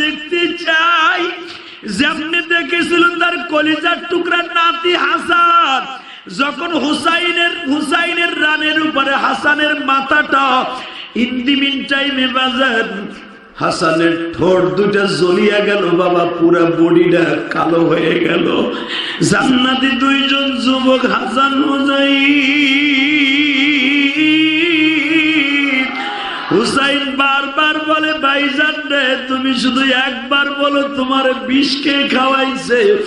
দেখতে চাই। যেমনি দেখেছিলেন কলিজার টুকরা নাতি হাসান। যখন হুসাইনের হুসাইনের রানের উপরে হাসানের মাথাটা ইন্দিমিন টাইমে বাজার হাসানের ঠোঁট দুটা জ্বলিয়া গেল, বাবা, পুরা বডিটা কালো হয়ে গেল। জান্নাতি দুইজন যুবক হাসান হুসাইন। হুসাইন বারবার বলে, ভাইজান রে, তুমি শুধু একবার বলো তোমার বিষকে খাওয়াইছে?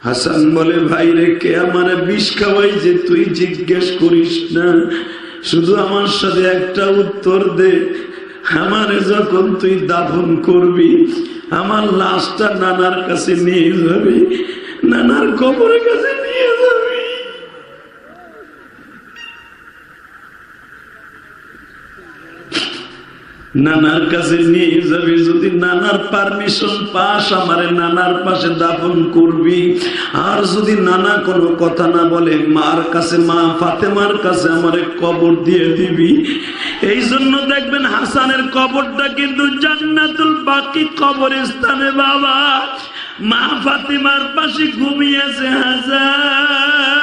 হাসান বলে, ভাই রে, কে আমার বিষ খাওয়াইছে? তুই জিজ্ঞেস করিস না। শুধু আমার সাথে একটা উত্তর দে। আমারে যখন তুই দাফন করবি আমার লাশটা নানার কাছে নিয়ে যাবি। নানার কবরের কাছে নিয়ে যাবি নানার কাছে নিয়ে যাবি যদি নানার পারমিশন পাস, আমারে নানার পাশে দাফন করবি। আর যদি নানা কোনো কথা না বলে, মার কাছে, মা ফাতেমার কাছে আমারে কবর দিয়ে দিবি। এই জন্য দেখবেন হাসানের কবরটা কিন্তু জান্নাতুল বাকি কবর স্থানে বাবা। মা ফাতেমার পাশে ঘুমিয়েছে হাসান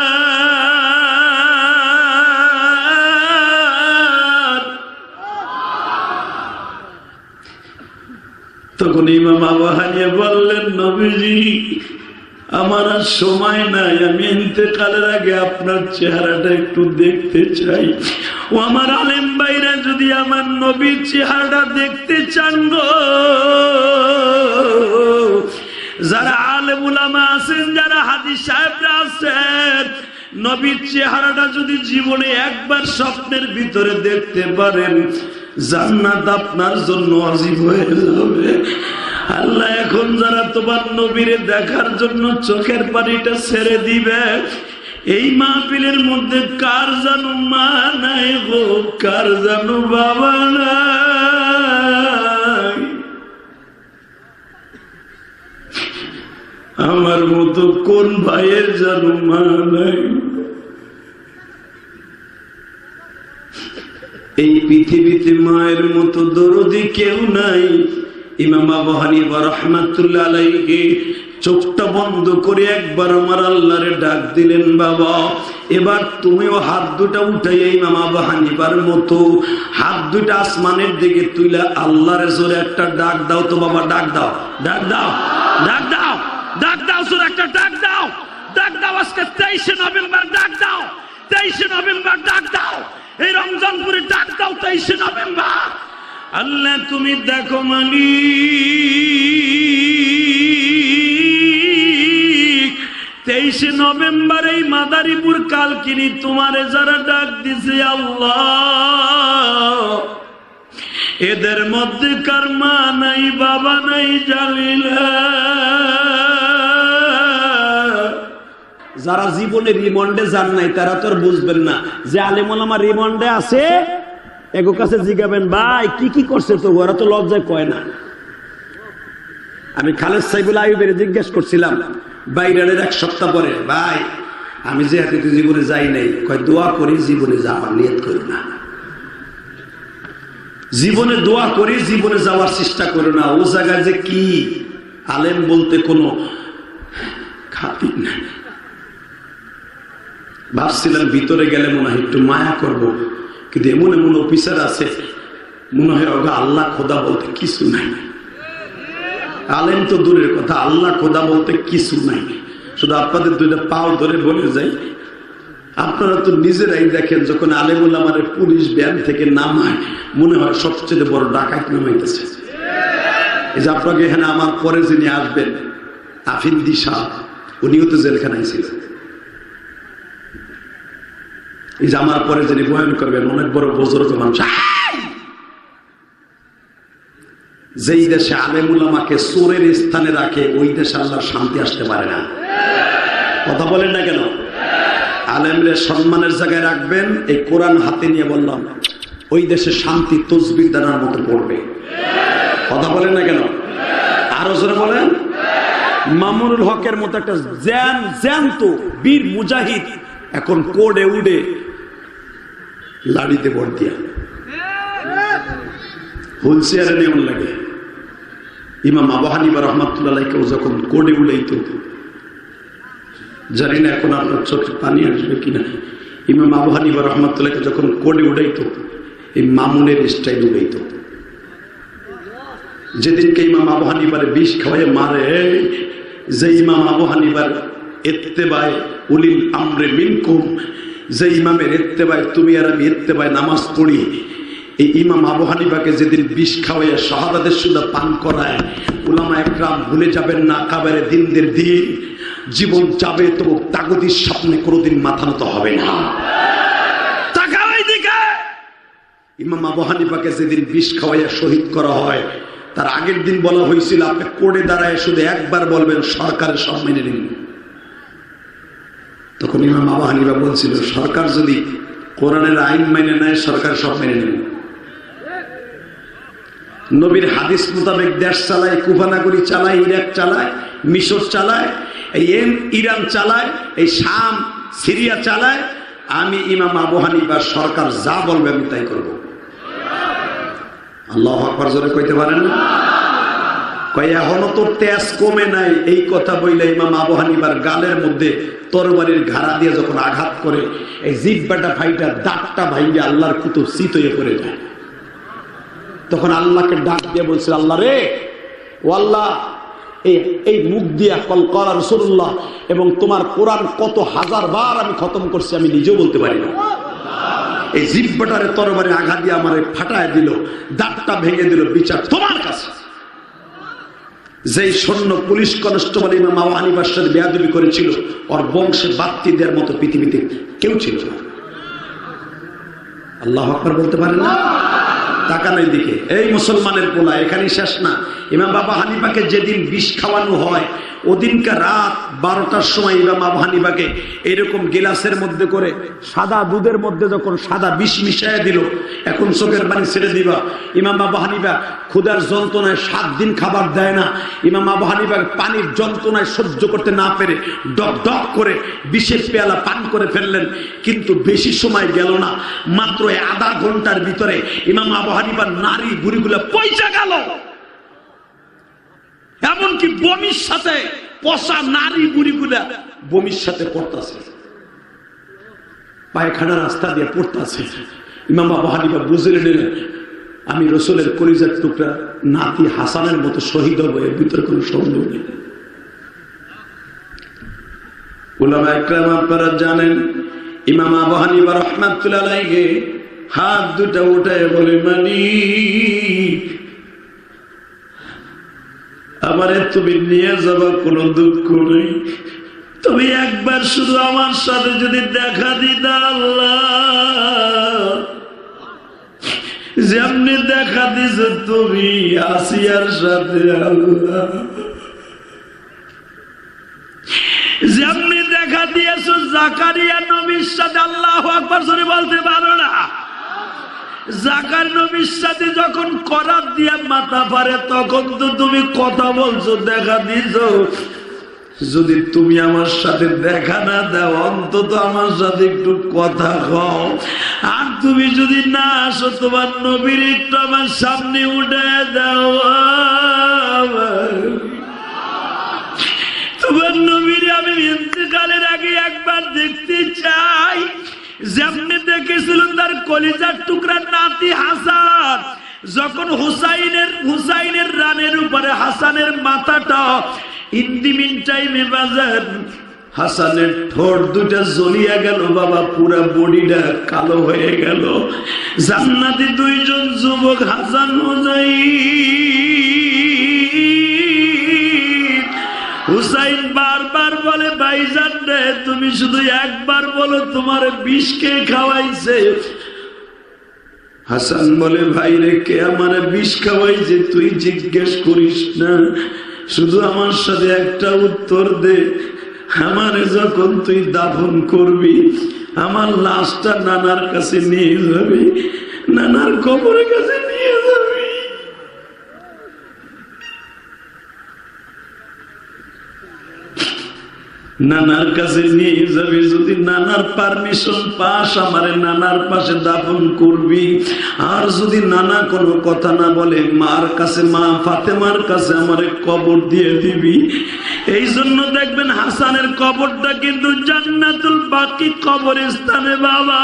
তখন ইমাম আবাহানিয়া বললেন, নবীজি, আমার আর সময় নাই, আমি ইন্তেকালের আগে আপনার চেহারাটা একটু দেখতে চাই। ও আমার আলেম ভাইরা, যদি আমার নবীর চেহারাটা দেখতে চান গো, যারা আলেম উলামা আছেন, যারা হাদিস সাহেবরা আছেন, নবীর চেহারাটা যদি জীবনে একবার স্বপ্নের ভিতরে দেখতে পারেন জান্নাত আপনার জন্য অজীব হয়ে যাবে। আল্লাহ, এখন যারা তোমার নবীরে দেখার জন্য চোখের পানিটা ছেড়ে দিবে, এই মাহফিলের মধ্যে কার জানু মা নাই গো, কার জানু বাবা নাই? আমার মতো কোন ভাইয়ের জানু মা নাই? এই পৃথিবীতে মায়ের মতো দরদি কেউ নাই। ইমাম আবু হানিফা রহমাতুল্লাহ আলাইহি চোখটা বন্ধ করে একবার আমার আল্লাহরে ডাক দিলেন, বাবা, এবার তুমিও হাত দুটা উঠাই ইমাম আবু হানিফার মতো, হাত দুটা আসমানের দিকে তুইলা আল্লাহর জোরে একটা ডাক দাও তো বাবা, ডাক দাও ডাক দাও ডাক দাও ডাক দাও জোরে একটা ডাক দাও ডাক দাও আজকে তেইশে নভেম্বর, ডাক দাও, তেইশে নভেম্বর, ডাক দাও। এই রমজানপুরে ডাক দাও তেইশে নভেম্বর। আল্লাহ, তুমি দেখো মালি তেইশে নভেম্বর এই মাদারীপুর কালকিনি, তোমারে যারা ডাক দিছে আল্লাহ। এদের মধ্যে কার নাই, বাবা নাই জানিলা যারা জীবনে রিমন্ডে যান নাই, তারা তো আর বুঝবেন না। যে আলিমুল আমার রিমন্ডে আছে, এগো কাছে জিগাবেন, ভাই, কি কি করছে তো? ওরা তো লজ্জায় কয় না। আমি খালেদ সাইবুল আইবের জিজ্ঞেস করছিলাম বাইরের এক সপ্তাহ পরে, ভাই, আমি যে হাতে জীবনে যাই নাই, কয় দোয়া করি, জীবনে যাওয়ার নিয়ত করি না। জীবনে দোয়া করি, জীবনে যাওয়ার চেষ্টা করো না। ও জায়গায় যে কি আলেম বলতে কোনো খাতির নাই। ভাবছিলাম ভিতরে গেলে মনে হয় একটু মায়া করব। কিন্তু এমন এমন অফিসার আছে, মনে হয় ওগা আল্লাহ খোদা বলতে কিছু নাই। আলেম তো দূরের কথা, আল্লাহ খোদা বলতে কিছু নাই। শুধু আপনাদের দুইটা পাও ধরে বলে যাই। আপনারা তো নিজেরাই দেখেন, যখন আলেমুল আমার পুলিশ ব্যান থেকে নামায়, মনে হয় সবচেয়ে বড় ডাকাত নামাইতেছে। এই যে আপনাকে এখানে আমার পরে যিনি আসবেন, আফিন্দি শাহ উনিও তো জেলখানায় ছিলেন। এই যে আমার পরে যিনি বয়ান করবেন অনেক বড় বুজুর্গ মানুষ যেই দেশে আলেমুল আমাকে সোরের স্থানে রাখে ওই দেশে আল্লাহর শান্তি আসতে পারে না। কথা বলেন না কেন? আলেমরে সম্মানের জায়গায় রাখবেন এই কোরআন হাতে নিয়ে বললাম ওই দেশে শান্তি তসবির দানার মতো পড়বে। কথা বলেন না কেন? আরও জোরে বলেন। মামুনুল হকের মতো একটা জ্যান জ্যান্ত বীর মুজাহিদ এখন কোডে উডে লাড়িতে ভোট দিয়া। হুলসিয়ারে নেমন লাগে। ইমাম আবু হানিবা রহমাতুল্লাহকেও যখন কোডে উড়াইতো জানি না এখন আপনার চোখে পানি আসবে কিনা ইমাম আবু হানিবা রহমাতুল্লাহকে যখন কোডে উড়াইতো এই মামুনের স্টাইল উড়াইতো। যেদিনকে ইমাম আবু হানিবার বিষ খাওয়াই মারে, যে ইমাম আবু হানিবার এত্তেবায় উলিল আমরে মিনকুম যে ইমামের এত্তেবায় তুমি আর আমি এত্তেবায় নামাজ পড়ি, এই ইমাম আবু হানিবাকে যেদিন বিষ খাওয়াইয়া শাহাদাদের সুদা পান করায়, উলামা একরাম ভুলে যাবেন না, কাবারে দিনদের দিন, জীবন যাবে, তবু তাগতির স্বপ্নে কোনোদিন মাথা নত হবে না। ইমাম আবু হানিফাকে যেদিন বিষ খাওয়াইয়া শহীদ করা হয়, তার আগের দিন বলা হয়েছিল, আপনি কোর্টে দাঁড়ায় শুধু একবার বলবেন, সরকারের সব মেনে নিন। তখন ইমাম আবু বলছিল, সরকার যদি কোরআনের আইন মেনে নেয়, সরকার সব মেনে নেবে। নবীর হাদিস মোতাবেক দেশ চালায় কুফানাগুড়ি চালায়, ইরাক চালায়, মিশর চালায়, এই এম, ইরান চালায়, এই শাম, সিরিয়া চালায়, আমি ইমাম আবু হানিফা সরকার যা বলবে আমি তাই করব। আল্লাহ আকবর জোরে কইতে পারেন না? কয়, এখনও তো তেজ কমে নাই। এই কথা বইলে ইমাম আবু হানিবার গালের মধ্যে তরবারির ঘাড়া দিয়ে যখন আঘাত করে, এই জিব্বাটা ফাইটা দাঁতটা ভাইয়া আল্লাহর কুতুব শীত হয়ে পড়ে যায়। তখন আল্লাহকে ডাক দিয়ে বলছিল, আল্লাহ রে, ও আল্লাহ, এই মুখ দিয়া কল করা রসুল্লাহ এবং তোমার কোরআন কত হাজার বার আমি খতম করছি, আমি নিজেও বলতে পারি না। এই জিব্বাটারে তরবারে আঘাত দিয়ে আমার ফাটায় দিল, দাঁতটা ভেঙে দিল, বিচার তোমার কাছে। যেই সৈন্য পুলিশ কনস্টেবল ইমাম আবু হানিফার সাথে বেয়াদবি করেছিল, ওর বংশে দেওয়ার মতো পৃথিবীতে কেউ ছিল না। আল্লাহ আকবর বলতে পারে না? তাকানোর দিকে। এই মুসলমানের পোলা, এখানেই শেষ না। ইমাম বাবা হানিফাকে যেদিন বিষ খাওয়ানো হয় ওদিনকার রাত বারোটার সময় ইমাম আবু হানিফাকে এরকম গিলাসের মধ্যে করে, সাদা দুধের মধ্যে যখন সাদা বিষ মিশাইয়া দিল, এখন চোখের পানি ছেড়ে দিবা। ইমাম আবু হানিফা ক্ষুদার যন্ত্রণায় সাত দিন খাবার দেয় না। ইমাম আবু হানিফা পানির যন্ত্রণায় সহ্য করতে না পেরে ডক ডক করে বিষের পেয়ালা পান করে ফেললেন। কিন্তু বেশি সময় গেল না, মাত্র আধা ঘণ্টার ভিতরে ইমাম আবু হানিফার নারী বুড়িগুলো পয়সা গেল। এমনকি বমির সাথে পশা নারী বুড়িগুলা বমির সাথে পড়তাছে। পায়খানা রাস্তা দিয়ে পড়তাছে। ইমাম আবু হানিফা বুঝে নিলেন, আমি রসুলের কলিজার টুকরা নাতি হাসানের মতো শহীদ হব, এর ভিতরে কোনো সন্দেহ নেই। আপনারা জানেন, ইমাম আবু হানিফা রহমাতুল্লাহ হাত দুটা উঠায় বলে, মালিক আমারে তুমি নিয়ে যাবা কোনো দুঃখ নেই। তুমি একবার শুধু আমার সাথে যদি দেখা দিতা যেমনি দেখা দিছে তুমি আসিয়ার সাথে যেমনি দেখা দিয়েছ জাকারিয়া নবীর সাথে আল্লাহ আকবর বলতে পারো না। জাকার নবীর সাথে যখন করার দিয়া মাথা পারে তখন তো তুমি কথা বলছো, দেখা দিছ যদি তুমি আমার সাথে দেখা না দাও, অন্তত আমার সাথে একটু কথা কও। আর তুমি যদি না আসো, তোমার নবীর একটু আমার সামনে উঠে দাও। তোমার নবীর আমি ইন্তকালের আগে একবার দেখতে চাই। যেমনি দেখেছিল তার কলিজার টুকরা নাতি হাসান, যখন হুসাইনের হুসাইনের রানের উপরে হাসানের মাথাটা ইন্দিমিন টাইমে বাজার হাসানের ঠোঁট দুটা জ্বলিয়া গেল, বাবা, পুরা বডিটা কালো হয়ে গেল। জান্নাতি দুইজন যুবক হাসান হুসাই বলে, ভাইজান রে, তুমি শুধু একবার বলো তোমার বিষকে খাওয়াইছে? হাসান বলে, ভাই রে, কে আমার বিষ খাওয়াইছে? তুই জিজ্ঞেস করিস না। শুধু আমার সাথে একটা উত্তর দে। আমারে যখন তুই দাফন করবি, আমার লাশটা নানার কাছে নিয়ে যাবি। নানার কবরের কাছে নিয়ে যাবি। নানার কাছে নিয়ে যাবি, যদি নানার পারমিশন পাস, আমারে নানার পাশে দাফন করবি। আর যদি নানা কোনো কথা না বলে, মার কাছে, মা ফাতেমার কাছে আমারে কবর দিয়ে দিবি। এই জন্য দেখবেন হাসানের কবরটা কিন্তু জান্নাতুল বাকি কবরস্থানে বাবা।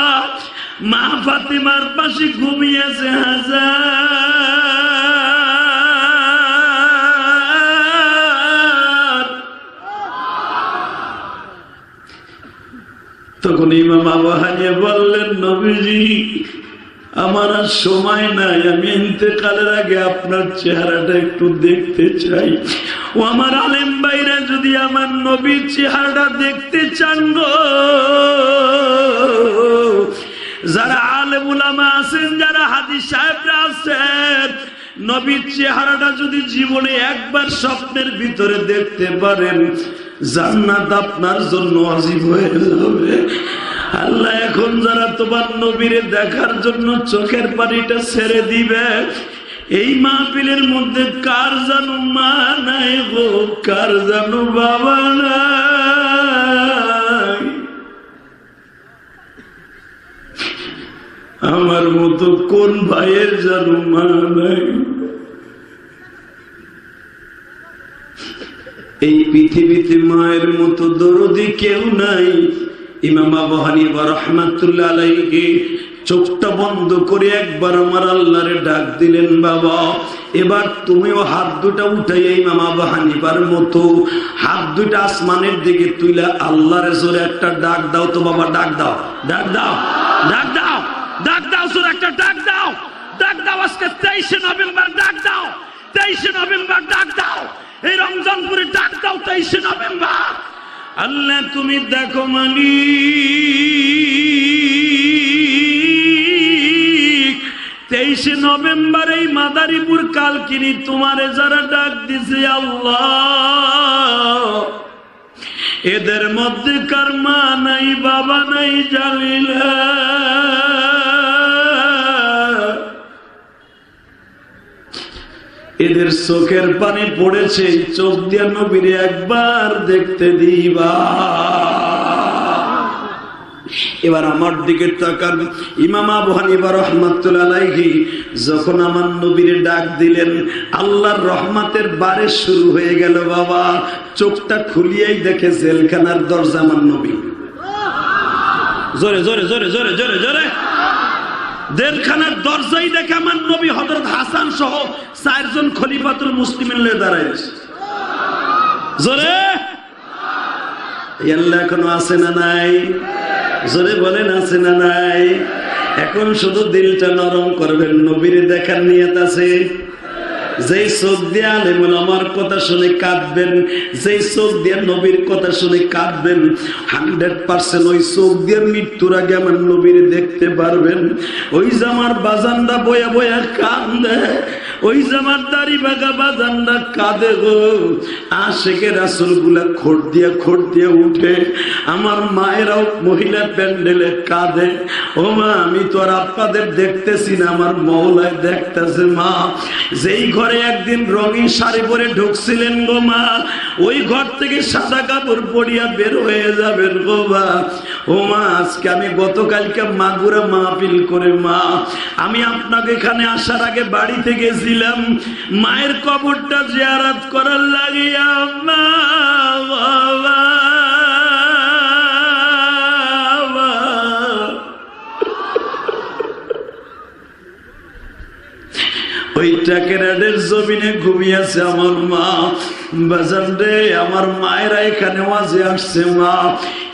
মা ফাতেমার পাশে ঘুমিয়েছে হাসান তখন ইমাম আবু হানিয়া বললেন, নবীজি, আমার আর সময় নাই, আমি ইন্তেকালের আগে আপনার চেহারাটা একটু দেখতে চাই। ও আমার আলেম ভাইরা, যদি আমার নবীর চেহারাটা দেখতে চান গো, যারা আলেম উলামা আছেন, যারা হাদি সাহেবরা আছেন, নবীর চেহারাটা যদি জীবনে একবার স্বপ্নের ভিতরে দেখতে পারেন জান্নাত আপনার জন্য অজীব হয়ে যাবে। আল্লাহ, এখন যারা তোমার নবীরে দেখার জন্য চোখের পানিটা ছেড়ে দিবে, এই মাহফিলের মধ্যে কার জানু মা নাই গো, কার জানু বাবা নাই? আমার মতো কোন ভাইয়ের জানু মা নাই? এই পৃথিবীতে মায়ের মতো দরদি কেউ নাই। ইমাম আবু হানিফা রহমাতুল্লাহ আলাইহি চোখটা বন্ধ করে একবার আমার আল্লাহরে ডাক দিলেন, বাবা, এবার তুমিও হাত দুটা উঠাই ইমাম আবু হানিফার মতো হাত দুটা আসমানের দিকে তুইলা আল্লাহরে জোরে একটা ডাক দাও তো বাবা, ডাক দাও ডাক দাও ডাক দাও ডাক দাও জোরে একটা ডাক দাও ডাক দাও আজকে তেইশে নভেম্বর, ডাক দাও, তেইশে নভেম্বর, ডাক দাও। এই রমজানপুরে ডাক দাও তেইশে নভেম্বর আল্লাহ, তুমি দেখো মালি তেইশে নভেম্বর এই মাদারীপুর কালকিনি, তোমারে যারা ডাক দিছে আল্লাহ। এদের মধ্যে কার মা নাই, বাবা নাই জানিলা এদের চোখের পানি পড়েছে চোখ দিয়ে নবীরে একবার দেখতে দিবা। এবার আমার দিকে তাকান। ইমাম আবু হানিফা রহমাতুল্লাহ যখন আমার নবীর ডাক দিলেন, আল্লাহর রহমাতের বারে শুরু হয়ে গেল বাবা, চোখটা খুলিয়াই দেখে জেলখানার দরজা আমার নবী। জোরে জোরে জোরে জোরে জোরে জোরে। দেড়খানার দরজাই দেখে আমার নবী হজরত হাসান সহ চারজন খলিফাতুল মুসলিম দাঁড়াইছে জোরে? আল্লাহ এখনও আছে না নাই? জোরে বলেন, আছে না নাই? এখন শুধু দিলটা নরম করবেন, নবীর দেখার নিয়ত আছে। যেই চোখ দিয়ে আমার কথা শুনে কাঁদবেন, যেই চোখ দিয়ে নবীর কথা শুনে কাঁদবেন, হান্ড্রেড পার্সেন্ট ওই চোখ দিয়ে মৃত্যুর আগে আমার নবীর দেখতে পারবেন। ওই জামার বাজানটা বয়া বয়া কান্দে ওই জামার দাড়ি বাগা বাজানটা কাঁদে গো। আশেকে রাসুলগুলা খোট দিয়ে খোট দিয়ে উঠে, আমার মায়েরাও মহিলা প্যান্ডেলে কাঁদে। ও মা, আমি তো আর আপনাদের দেখতেছি না, আমার মহলায় দেখতেছে মা। যেই ঘরে একদিন রঙিন শাড়ি পরে ঢুকছিলেন গো মা। ওই ঘর থেকে সাদা কাপড় পরিয়া বের হয়ে যাবেন গো মা। ও মা, আজকে আমি গতকালকে মাগুরা মাহফিল করে মা। আমি আপনাকে এখানে আসার আগে বাড়িতে গেছিলাম। মায়ের কবরটা জিয়ারাত করার লাগিয়া মা, বাবা। ওই টাকেরাডের জমিনে ঘুমিয়েছে আমার মা। আমার মায়েরা এখানে ওয়াজে আসছে, মা।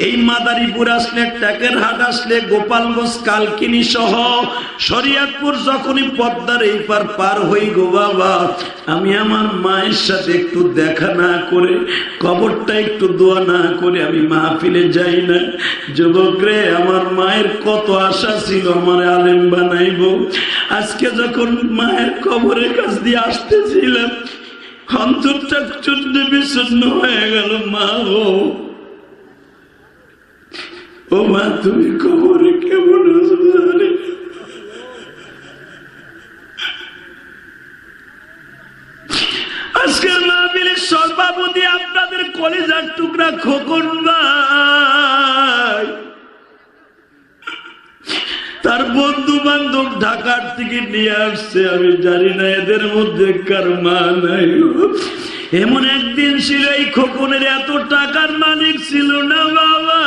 এই মাদারীপুর আসলে টাকের হাট আসলে, গোপালগঞ্জ, কালকিনি সহ যখনই পদ্মার এই পার পার হই গো বাবা, আমি আমার মায়ের সাথে একটু দেখা না করে, কবরটা একটু দোয়া না করে আমি মাহফিলে যাই না। যুবক রে, আমার মায়ের কত আশা ছিল আমার আলেম বানাইব। আজকে যখন মায়ের কবরের কাছ দিয়ে আসতেছিলাম অন্তরটা চূর্ণ বিচ্ছন্ন হয়ে গেল মা ও ও মা তুমি কবরে কেমন। আজকের সর্বাবু দিয়ে আপনাদের কলেজার টুকরা খোকন ভাই তার বন্ধু বান্ধব ঢাকার থেকে নিয়ে আসছে। আমি জানি না এদের মধ্যে কার মা নাই। এমন একদিন ছিল এই খোকনের এত টাকার মালিক ছিল না বাবা।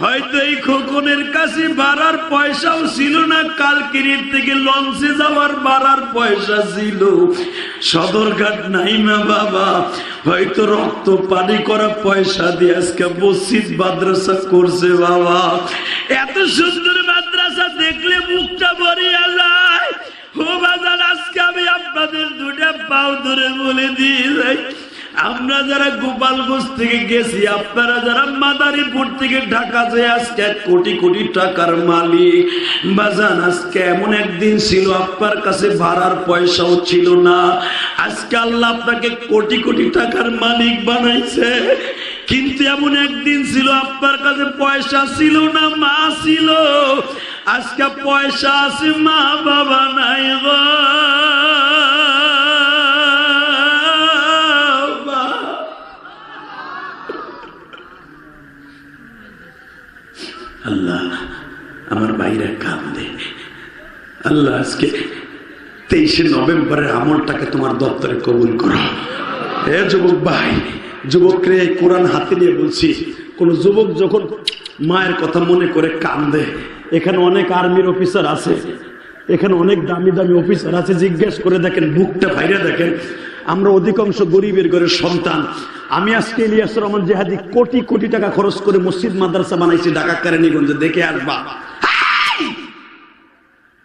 হয়তো এই খোকনের কাছে বাড়ার পয়সাও ছিল না। কালকিরির থেকে লঞ্চে যাওয়ার বাড়ার পয়সা ছিল। সদরঘাট নাই না বাবা। হয়তো রক্ত পানি করা পয়সা দিয়ে আজকে মসজিদ মাদ্রাসা করছে বাবা। এত সুন্দর আমরা যারা গোপালগঞ্জ থেকে গেছি, আপনারা যারা মাদারীপুর থেকে ঢাকা যে আজকে কোটি কোটি টাকার মালিক, বাজান, আজকে এমন একদিন ছিল, আপনার কাছে ভাড়ার পয়সাও ছিল না। আজকে আল্লাহ আপনাকে কোটি কোটি টাকার মালিক বানাইছে। কিন্তু এমন একদিন ছিল, আপনার কাছে পয়সা ছিল না, মা ছিল। আজকে পয়সা আছে, মা বাবা নাই। আল্লাহ আমার বাইরে কান্দে আল্লাহ আজকে তেইশে নভেম্বরের আমলটাকে তোমার দপ্তরে কবুল করো হে যুবক ভাই, যুবকরে কোরআন হাতে নিয়ে বলছি, কোন যুবক যখন মায়ের কথা মনে করে কান্দে এখানে অনেক আর্মির অফিসার আছে। এখানে অনেক দামি দামি অফিসার আছে। জিজ্ঞেস করে দেখেন, বুকটা বাইরে দেখেন। আমরা অধিকাংশ গরিবের ঘরের সন্তান। আমি আজকে ইলিয়াস রহমান জেহাদি কোটি কোটি টাকা খরচ করে মসজিদ, মাদ্রাসা বানাইছি ঢাকা কারানীগঞ্জে। দেখে আসবা।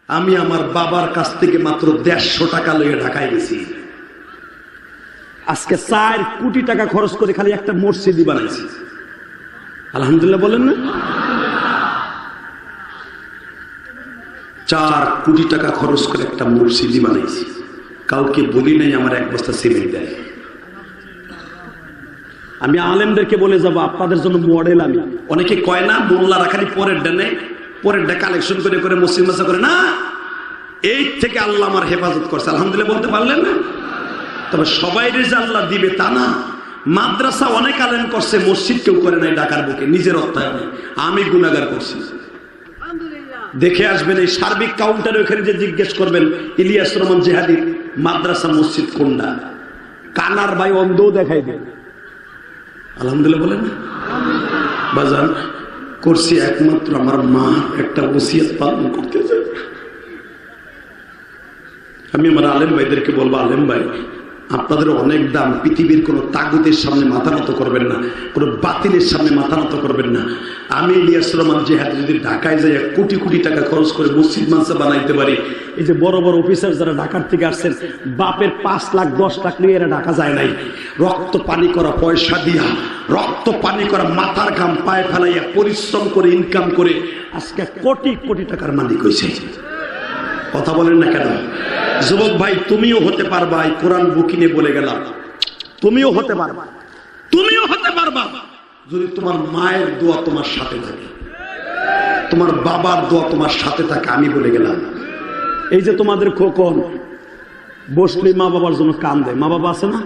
আমি আমার বাবার কাছ থেকে মাত্র দেড়শো টাকা লইয়ে ঢাকায় গেছি। আজকে চার কোটি টাকা খরচ করে খালি একটা মসজিদই বানাইছি। আলহামদুলিল্লাহ বলেন না? চার কোটি টাকা খরচ করে একটা মসজিদই বানাইছি। কাউকে বলি নাই, আমার এক বস্তা সিমেন্ট দেয়। আমি আলেমদেরকে বলে যাব, আপনাদের জন্য মডেল আমি। অনেকে কয় না মোল্লারা খালি পরের ডানে, পরের ডা কালেকশন করে করে মুসলিম মাসা করে। না, এই থেকে আল্লাহ আমার হেফাজত করছে। আলহামদুলিল্লাহ বলতে পারলেন না? তবে সবাই রেজা আল্লাহ দিবে তা না। মাদ্রাসা অনেক আলেম করছে, মসজিদ কেউ করে নাই ডাকার বুকে, নিজের অর্থায়নে আমি গুণাগার করছি। দেখে আসবেন এই সার্বিক কাউন্টারে ওখানে যে জিজ্ঞেস করবেন, ইলিয়াস রহমান জেহাদির মাদ্রাসা মসজিদ কোনটা? কানার ভাই অন্ধও দেখাই দেন। আলহামদুলিল্লাহ বলেন? বাজান, করছি একমাত্র আমার মা একটা ওসিয়ত পালন করতে চাই আমি আমার আলেম ভাইদেরকে বলব, আলেম ভাই আপনাদের অনেক দাম পৃথিবীর কোনো তাগুদের সামনে মাথা নত করবেন না, কোনো বাতিলের সামনে মাথা নত করবেন না। আমি ইলিয়াস রহমান জেহাদ যদি ঢাকায় যাই কোটি কোটি টাকা খরচ করে মসজিদ মানসা বানাইতে পারি, এই যে বড় বড় অফিসার যারা ঢাকার থেকে আসছেন, বাপের পাঁচ লাখ, দশ লাখ নিয়ে এরা ঢাকা যায় নাই। রক্ত পানি করা পয়সা দিয়া, রক্ত পানি করা মাথার ঘাম পায়ে ফেলাইয়া পরিশ্রম করে ইনকাম করে, আজকে কোটি কোটি টাকার মালিক হয়েছে কথা বলেন না কেন? যুবক ভাই, তুমিও হতে পারবা, এই কোরআন বুকিনে বলে গেলাম। তুমিও হতে পারবা। তুমিও হতে পারবা। যদি তোমার মায়ের দোয়া তোমার সাথে থাকে, তোমার বাবার দোয়া তোমার সাথে থাকে, আমি বলে গেলাম। এই যে তোমাদের খোকন, বসলে মা বাবার জন্য কান দেয় মা বাবা আছে না!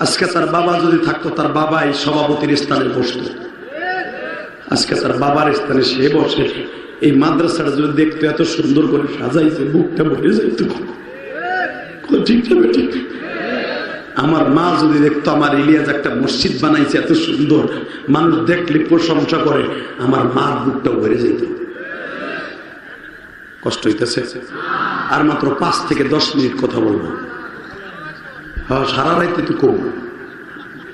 আজকে তার বাবা যদি থাকতো, তার বাবা এই সভাপতির স্থানে বসতো। আজকে তার বাবার স্থানে সে বসে। এই মাদ্রাসাটা যদি দেখতো এত সুন্দর করে সাজাইছে, বুকটা ভরে যাইতো ঠিক না ঠিক। আমার মা যদি দেখতো আমার ইলিয়াস একটা মসজিদ বানাইছে এত সুন্দর, মানুষ দেখলে প্রশংসা করে, আমার মার বুকটা ভরে যেত কষ্ট হইতেছে। আর মাত্র পাঁচ থেকে দশ মিনিট কথা বলব। হ্যাঁ সারা রাইতে তো কম।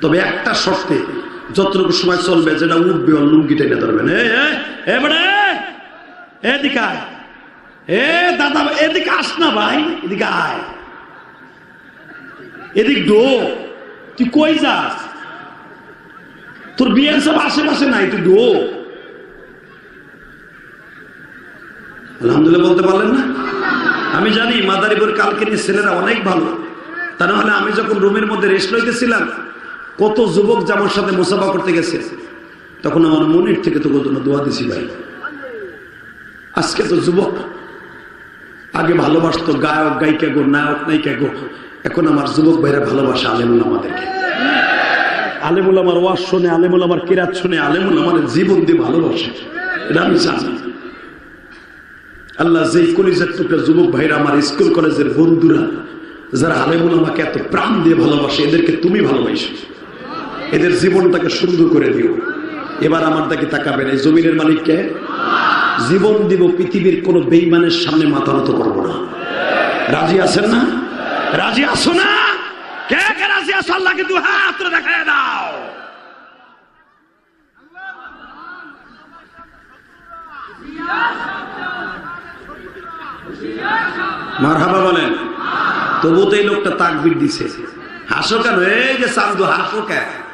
তবে একটা শর্তে যতটুকু সময় চলবে যেটা উঠবে ওর লুঙ্গি টেনে ধরবেন এদিকে আয়। এ, দাদা, এদিকে আস না ভাই, এদিকে আয়। এদিক ডো তুই কই যাস? তোর বিয়ের সব আশেপাশে নাই, তুই ডো আলহামদুলিল্লাহ বলতে পারলেন না? আমি জানি মাদারীপুর কালকিনি ছেলেরা অনেক ভালো। তা নাহলে আমি যখন রুমের মধ্যে রেস্ট লইতেছিলাম কত যুবক জামার সাথে মুসাফা করতে গেছে? তখন আমার মনের থেকে তো কত দোয়া দিছি ভাই। আজকে তো যুবক। আগে ভালোবাসতো গায়ক, গায়িকা গো, নায়ক, নায়িকা গো। এখন আমার যুবক ভাইরা ভালোবাসে আলেমুল আমাদেরকে। আলেমুল আমার ওয়াজ শোনে, আলেমুল আমার কিরাত শোনে, আলেমুল আমার জীবন দিয়ে ভালোবাসে। এটা আমি জানি। আল্লাহ যেই কলিজার টুকরা যুবক ভাইরা আমার স্কুল কলেজের বন্ধুরা, যারা আলেমুল আমাকে এত প্রাণ দিয়ে ভালোবাসে, এদেরকে তুমি ভালোবাসো। এদের জীবনটাকে সুন্দর করে দিও। এবার আমার তাকে তাকাবেন, এই জমিনের মালিককে? জীবন দিব পৃথিবীর কোন বেইমানের সামনে মাথা নত করব না। রাজি আছেন না? রাজি আসো না? কে কে রাজি আসো আল্লাহকে দু হাত দেখায় দাও। মারহাবা বলেন তবু তো এই লোকটা তাকবির দিছে। হাসো কেন? এই যে চান্দু হাসো কেন?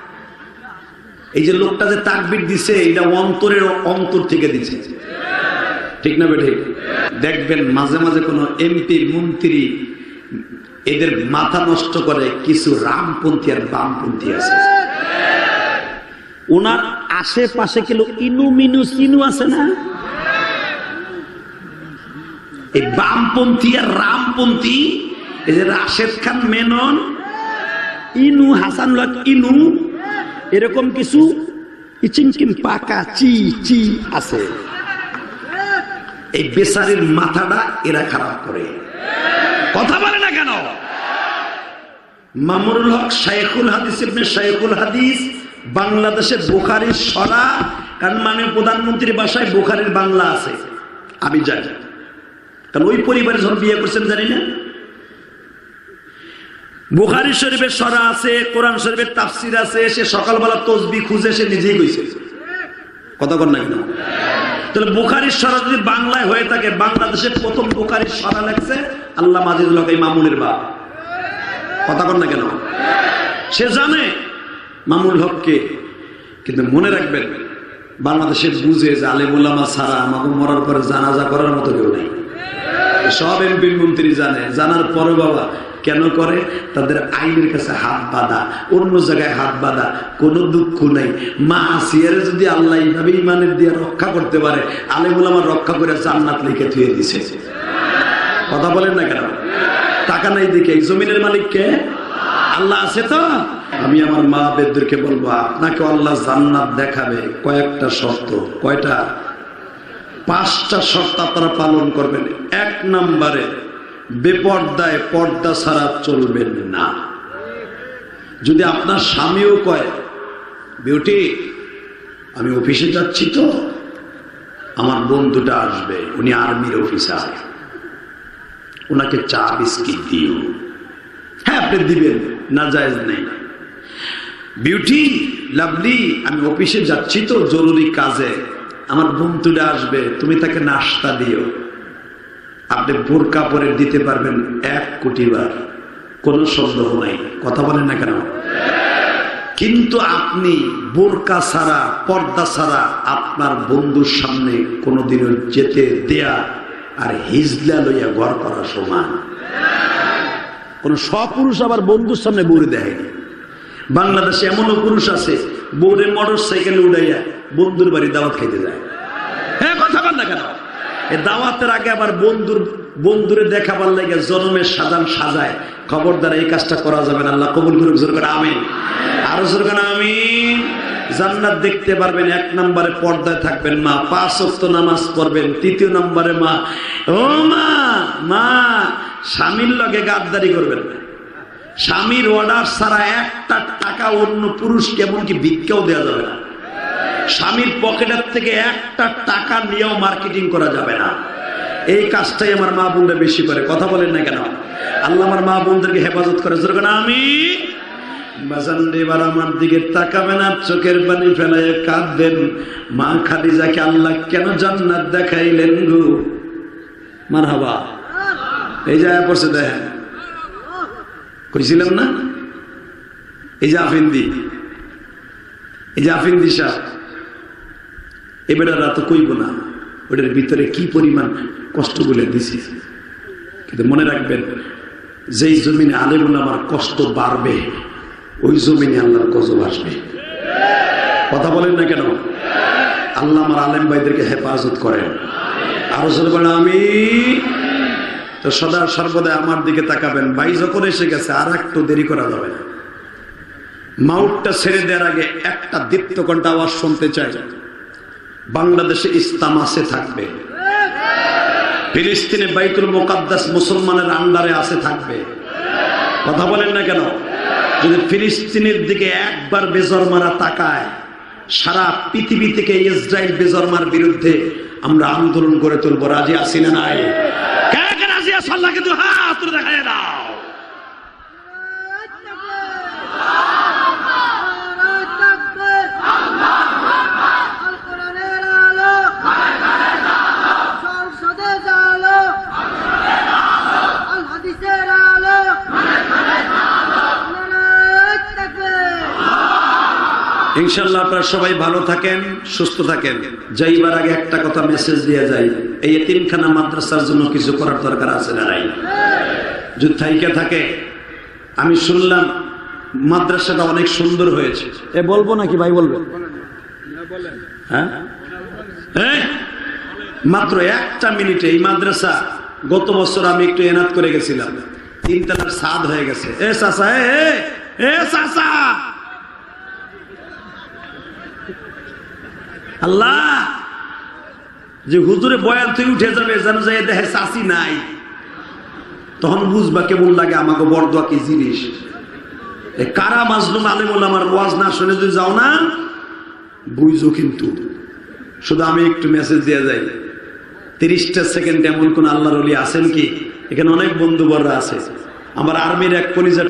এই যে লোকটা যে তাকবির দিছে, এটা অন্তরের অন্তর থেকে দিছে। ঠিক না বেঠিক দেখবেন মাঝে মাঝে কোনো এমপি মন্ত্রী এদের মাথা নষ্ট করে, কিছু রামপন্থী আর বামপন্থী আছে। ওনার আশেপাশে কিলো ইনু মিনু সিনু আছে না? এই বামপন্থী আর রামপন্থী, এই যে রাশেদ খান, মেনন, ইনু, হাসান, লক ইনু এরকম কিছু? ইচিমকিম পাকা চি চি আছে। এই বেচারির মাথাটা এরা খারাপ করে। কথা বলে না কেন? মামুরুল হক শাইখুল হাদিস ইবনে শাইখুল হাদিস বাংলাদেশের বুখারির সরা কারণ মাননীয় প্রধানমন্ত্রীর বাসায় বুখারির বাংলা আছে। আমি জানি। কারণ ওই পরিবারে যখন বিয়ে করছেন জানি না? বুখারি শরীফের সরা আছে, কোরআন শরীফের তাফসির আছে, সে সকালবেলা তসবি খুঁজে সে নিজেই কইছে। কর না তাহলে বুখারির সরা যদি বাংলায় হয়ে থাকে বাংলাদেশের প্রথম বুখারির সরা লেখছে আল্লাহ মাজিদুল হক মামুনের বাপ। কথা না কেন? সে জানে মামুল হককে কিন্তু মনে রাখবেন বাংলাদেশে বুঝে যে আলিমুল্লামা ছাড়া আমাকে মরার পরে জানাজা করার মতো কেউ নেই। সব এমপি মন্ত্রী জানে, জানার পরে বাবা কেন করে? তাদের আইনের কাছে হাত বাঁধা, অন্য জায়গায় হাত বাঁধা, কোনো দুঃখ নাই। মা আসিয়ারে যদি আল্লাহ এইভাবে ইমানের দিয়ে রক্ষা করতে পারে, আলেমুল আমার রক্ষা করে জান্নাত লিখে থুয়ে দিছে। কথা বলেন না কেন? টাকা নাই দেখে জমিনের মালিককে আল্লাহ আছে তো? আমি আমার মা বেদদেরকে বলব, আপনাকে আল্লাহ জান্নাত দেখাবে কয়েকটা শর্ত। কয়টা? পাঁচটা শর্ত আপনারা পালন করবেন। এক নম্বরে বেপর্দায় পর্দা ছাড়া চলবেন না। যদি আপনার স্বামীও কয়, বিউটি, আমি অফিসে যাচ্ছি তো, আমার বন্ধুটা আসবে, উনি আর্মির অফিসার। ওনাকে চা, বিস্কিট দিও। হ্যাঁ আপনি দিবেন না জায়েজ নেই। বিউটি, লাভলি, আমি অফিসে যাচ্ছি তো, জরুরি কাজে, আমার বন্ধুটা আসবে, তুমি তাকে নাস্তা দিও। আপনি বোরকা পরে দিতে পারবেন এক কোটি বার। কোনো সন্দেহ নাই। কথা বলেন না কেন? কিন্তু আপনি বোরকা ছাড়া, পর্দা ছাড়া আপনার বন্ধুর সামনে কোনোদিনও যেতে দেয়া আর হিজলা লইয়া ঘর করা সমান। কোন সপুরুষ আবার বন্ধুর সামনে বউরে দেয়নি বাংলাদেশে এমনও পুরুষ আছে, বউরে মোটর সাইকেলে উড়াইয়া বন্ধুর বাড়ি দাওয়াত খাইতে যায়। হ্যাঁ কথা বল না কেন? দাওয়াতের আগে আবার বন্ধুর, বন্ধুরে দেখাবার লাগে জনমের সাজান সাজায়। খবরদার, এই কাজটা করা যাবে না। আল্লাহ কবুল করুক, জোর করে আমিন। আরও জোর করে আমিন। জান্নাত দেখতে পারবেন, এক নম্বরে পর্দায় থাকবেন মা, পাঁচ অক্ত নামাজ পড়বেন, তৃতীয় নম্বরে মা, ও মা মা, স্বামীর লগে গাদ্দারি করবেন স্বামীর অর্ডার ছাড়া একটা টাকা অন্য পুরুষ কেমন কি ভিক্ষাও দেওয়া যাবে না। স্বামীর পকেটের থেকে একটা টাকা নিয়েও মার্কেটিং করা যাবে না। এই কাজটাই আমার মা বোনরা বেশি করে। কথা বলেন না কেন? আল্লাহ আমার মা বোনদেরকে হেফাজত করে। যেরকম আমি চোখের পানি ফেলাই কাঁদবেন। মা খাদিজাকে আল্লাহ কেন জান্নাত দেখাইলেন গো? মার হাবা এই যায় পড়ছে দেখেন। কইছিলাম না? এই যে আফিন্দি। এই যে আফিন্দি সাহ। এবার তো কইব না, ওটার ভিতরে কি পরিমাণ কষ্ট বলে দিছি। কিন্তু মনে রাখবেন, যেই জমিনে আলেমুল আমার কষ্ট বাড়বে, ওই জমিনে আল্লাহর গজব আসবে। কথা বলেন না কেন? আল্লাহ আমার আলেম ভাইদেরকে হেফাজত করেন। আরও বলে আমি তো সদা সর্বদা আমার দিকে তাকাবেন। ভাই যখন এসে গেছে, আর একটু দেরি করা যাবে মাউটটা ছেড়ে দেওয়ার আগে একটা দীপ্ত ঘণ্টা আওয়াজ শুনতে চাই। বাংলাদেশে ইসলাম আছে, থাকবে। ফিলিস্তিনে বাইতুল মোকাদ্দাস মুসলমানের আন্ডারে আসে থাকবে। কথা বলেন না কেন? যদি ফিলিস্তিনের দিকে একবার বেজর মারা তাকায়, সারা পৃথিবী থেকে ইসরায়েল বেজরমার বিরুদ্ধে আমরা আন্দোলন গড়ে তুলবো। রাজি আসি না নাই কে কে রাজি আছো আল্লাহকে দু হাত তুলে দেখায় দাও ইনশাল্লাহ আপনারা সবাই ভালো থাকেন সুস্থ থাকেন। যাইবার আগে একটা কথা মেসেজ দিয়ে যাই। এই তিনখানা মাদ্রাসার জন্য কিছু করার দরকার আছে না নাই? যদি থাইকে থাকে আমি শুনলাম মাদ্রাসাটা অনেক সুন্দর হয়েছে। এ বলব নাকি ভাই বলব? হ্যাঁ? মাত্র একটা মিনিটে এই মাদ্রাসা গত বছর আমি একটু এনাত করে গেছিলাম। তিনতলার সাদ হয়ে গেছে। এ চাচা এ এ, এ চাচা আল্লাহ! যে হুজুরে বয়াল থেকে উঠে যাবে, যেন যাই দেখে চাষি নাই। তখন বুঝবা কেমন লাগে আমাকে বরদোয়া কি জিনিস? কারা মাজলুম আলিমুল আমার ওয়াজ না শুনে যদি যাও না বুঝছ কিন্তু। শুধু আমি একটু মেসেজ দিয়ে যাই। তিরিশটা সেকেন্ড এমন কোন আল্লাহর আছেন কি? এখানে অনেক বন্ধু বররা আছে। আমার আর্মির এক কলিজার